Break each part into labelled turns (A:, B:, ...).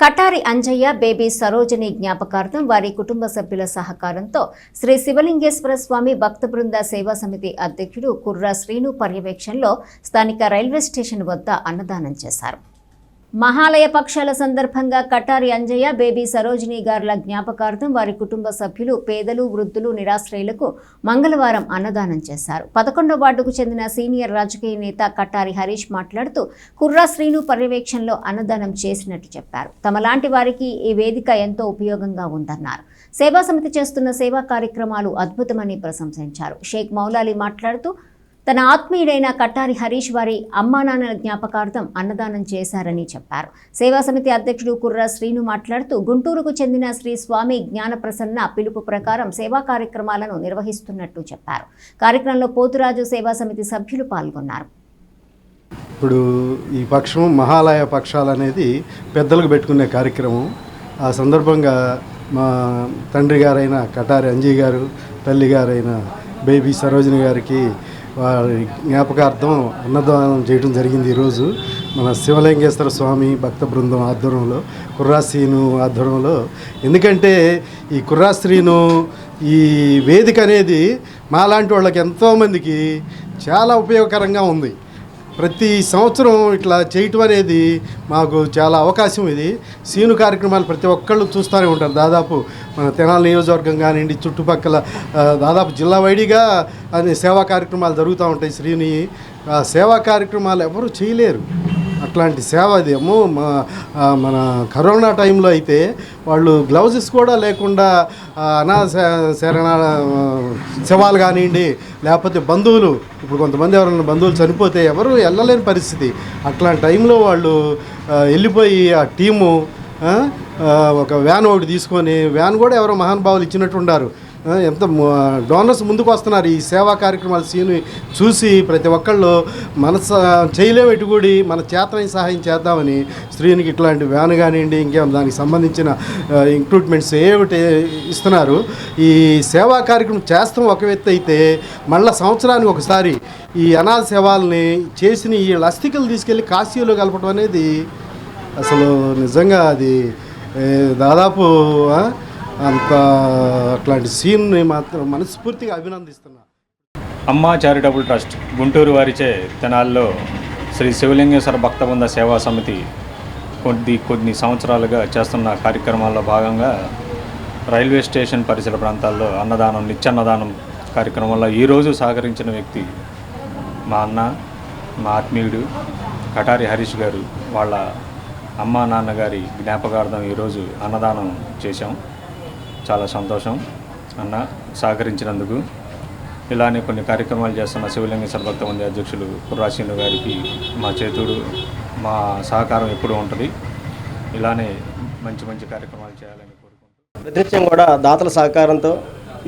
A: Katari Anjaiah baby సరోజని జ్ఞాపకార్థం వారి కుటుంబ సభ్యుల సహకారంతో శ్రీ శివలింగేశ్వర స్వామి భక్త బృంద సేవా సమితి అధ్యక్షుడు కుర్రా శ్రీను పర్యవేక్షణలో స్థానిక రైల్వే స్టేషన్ వద్ద అన్నదానం చేశారు. మహాలయ పక్షాల సందర్భంగా కటారి అంజయ్య బేబీ సరోజిని గారుల జ్ఞాపకార్థం వారి కుటుంబ సభ్యులు పేదలు వృద్ధులు నిరాశ్రయులకు మంగళవారం అన్నదానం చేశారు. పదకొండవ వార్డుకు చెందిన సీనియర్ రాజకీయ నేత కటారి హరీష్ మాట్లాడుతూ కుర్రా శ్రీను పర్యవేక్షణలో అన్నదానం చేసినట్టు చెప్పారు. తమలాంటి వారికి ఈ వేదిక ఎంతో ఉపయోగంగా ఉందన్నారు. సేవా సమితి చేస్తున్న సేవా కార్యక్రమాలు అద్భుతమని ప్రశంసించారు. షేక్ మౌలాలి మాట్లాడుతూ తన ఆత్మీయుడైన కట్టారి హరీష్ వారి అమ్మా నాన్నల జ్ఞాపకార్థం అన్నదానం చేశారని చెప్పారు. సేవా సమితి అధ్యక్షుడు కుర్ర శ్రీను మాట్లాడుతూ గుంటూరుకు చెందిన శ్రీ స్వామి జ్ఞానప్రసన్న పిలుపు ప్రకారం సేవా కార్యక్రమాలను నిర్వహిస్తున్నట్టు చెప్పారు. కార్యక్రమంలో పోతురాజు సేవా సమితి సభ్యులు పాల్గొన్నారు.
B: ఇప్పుడు ఈ పక్షం మహాలయ పక్షాలు అనేది పెద్దలకు పెట్టుకునే కార్యక్రమం. ఆ సందర్భంగా మా తండ్రి గారైన కటారి అంజీ గారు తల్లి గారైన బేబీ సరోజిని గారికి వారి జ్ఞాపకార్థం అన్నదానం చేయడం జరిగింది ఈరోజు. మన శివలింగేశ్వర స్వామి భక్త బృందం ఆధ్వర్యంలో కుర్రాశ్రీను ఆధ్వర్యంలో. ఎందుకంటే ఈ కుర్రాశ్రీను ఈ వేదిక అనేది మాలాంటి వాళ్ళకి ఎంతోమందికి చాలా ఉపయోగకరంగా ఉంది. ప్రతి సంవత్సరం ఇట్లా చేయటం అనేది మాకు చాలా అవకాశం ఇది. సీను కార్యక్రమాలు ప్రతి ఒక్కళ్ళు చూస్తూనే ఉంటారు. దాదాపు మన తెనాలి నియోజకవర్గం కానివ్వండి చుట్టుపక్కల దాదాపు జిల్లా వైడిగా అనే సేవా కార్యక్రమాలు జరుగుతూ ఉంటాయి శ్రీని. ఆ సేవా కార్యక్రమాలు ఎవరు చేయలేరు. అట్లాంటి సేవ అది. ఏమో మా మన కరోనా టైంలో అయితే వాళ్ళు గ్లౌజెస్ కూడా లేకుండా అనాథ శరణ శవాలు కానివ్వండి లేకపోతే బంధువులు ఇప్పుడు కొంతమంది ఎవరైనా బంధువులు చనిపోతే ఎవరు వెళ్ళలేని పరిస్థితి. అట్లాంటి టైంలో వాళ్ళు వెళ్ళిపోయి ఆ టీము ఒక వ్యాన్ ఒకటి తీసుకొని వ్యాన్ కూడా ఎవరో మహానుభావులు ఇచ్చినట్టున్నారు ఎంత డోనర్స్ ముందుకు వస్తున్నారు. ఈ సేవా కార్యక్రమాలు సీను చూసి ప్రతి ఒక్కళ్ళు మన స- చేయలేము ఎటుగుడి మన చేతనైన సహాయం చేద్దామని స్త్రీనికి ఇట్లాంటి వ్యాన్ కానివ్వండి ఇంకేం దానికి సంబంధించిన ఇంక్రూట్మెంట్స్ ఏమిటి ఇస్తున్నారు. ఈ సేవా కార్యక్రమం చేస్తాం ఒక వ్యక్తి అయితే మళ్ళీ సంవత్సరానికి ఒకసారి ఈ అనాథ సేవల్ని చేసిన ఈ అస్థికలు తీసుకెళ్ళి కాశీలో కలపడం అనేది అసలు నిజంగా అది దాదాపు అంత అట్లాంటి సీన్ని మాత్రం మనస్ఫూర్తిగా అభినందిస్తున్నా.
C: అమ్మా చారిటబుల్ ట్రస్ట్ గుంటూరు వారిచే తెనాల్లో శ్రీ శివలింగేశ్వర భక్తబృంద సేవా సమితి కొద్ది కొన్ని సంవత్సరాలుగా చేస్తున్న కార్యక్రమాల్లో భాగంగా రైల్వే స్టేషన్ పరిసర ప్రాంతాల్లో అన్నదానం నిత్యన్నదానం కార్యక్రమంలో ఈరోజు సహకరించిన వ్యక్తి మా అన్న మా ఆత్మీయుడు కటారి హరీష్ గారు వాళ్ళ అమ్మా నాన్నగారి జ్ఞాపకార్థం ఈరోజు అన్నదానం చేశాం. చాలా సంతోషం అన్న సహకరించినందుకు. ఇలానే కొన్ని కార్యక్రమాలు చేస్తున్న శివలింగేశ్వర భక్త మంది అధ్యక్షులు కుర్రాశీను గారికి మా చేతుడు మా సహకారం ఎప్పుడూ ఉంటుంది. ఇలానే మంచి మంచి కార్యక్రమాలు చేయాలని కోరుకుంటున్నాను.
D: ప్రతినిత్యం కూడా దాతల సహకారంతో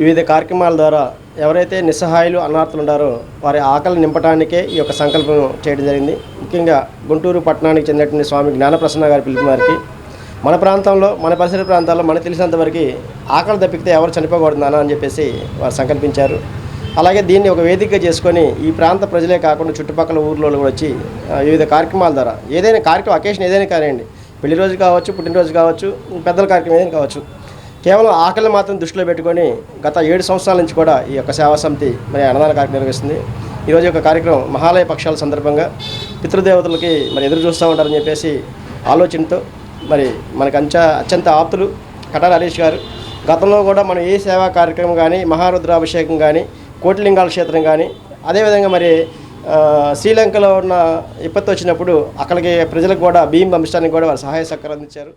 D: వివిధ కార్యక్రమాల ద్వారా ఎవరైతే నిస్సహాయులు అన్నార్థులు ఉన్నారో వారి ఆకలి నింపడానికే ఈ యొక్క సంకల్పం చేయడం జరిగింది. ముఖ్యంగా గుంటూరు పట్టణానికి చెందినటువంటి స్వామి జ్ఞానప్రసన్న గారి పిలుపు వారికి మన ప్రాంతంలో మన పరిసర ప్రాంతాల్లో మనకు తెలిసినంత వరకు ఆకలి తప్పితే ఎవరు చనిపోకూడదు అని చెప్పేసి వారు సంకల్పించారు. అలాగే దీన్ని ఒక వేదికగా చేసుకొని ఈ ప్రాంత ప్రజలే కాకుండా చుట్టుపక్కల ఊర్లో కూడా వచ్చి వివిధ కార్యక్రమాల ద్వారా ఏదైనా కార్యక్రమం అకేషన్ ఏదైనా కానివ్వండి పెళ్ళి రోజు కావచ్చు పుట్టినరోజు కావచ్చు పెద్దల కార్యక్రమం ఏదైనా కావచ్చు కేవలం ఆకలి మాత్రం దృష్టిలో పెట్టుకొని గత ఏడు సంవత్సరాల నుంచి కూడా ఈ యొక్క సేవా సమితి మరి అన్నదాన కార్యక్రమం నిర్వహిస్తుంది. ఈరోజు యొక్క కార్యక్రమం మహాలయ పక్షాల సందర్భంగా పితృదేవతలకి మరి ఎదురు చూస్తూ ఉంటారని చెప్పేసి ఆలోచనతో మరి మనకు అంచ అత్యంత ఆప్తులు కటార హరీష్ గారు. గతంలో కూడా మనం ఏ సేవా కార్యక్రమం కానీ మహారుద్రాభిషేకం కానీ కోటిలింగాల క్షేత్రం కానీ అదేవిధంగా మరి శ్రీలంకలో ఉన్న విపత్తు వచ్చినప్పుడు అక్కడికి ప్రజలకు కూడా బియ్యం పంపించడానికి కూడా వారు సహాయ సహకారం అందించారు.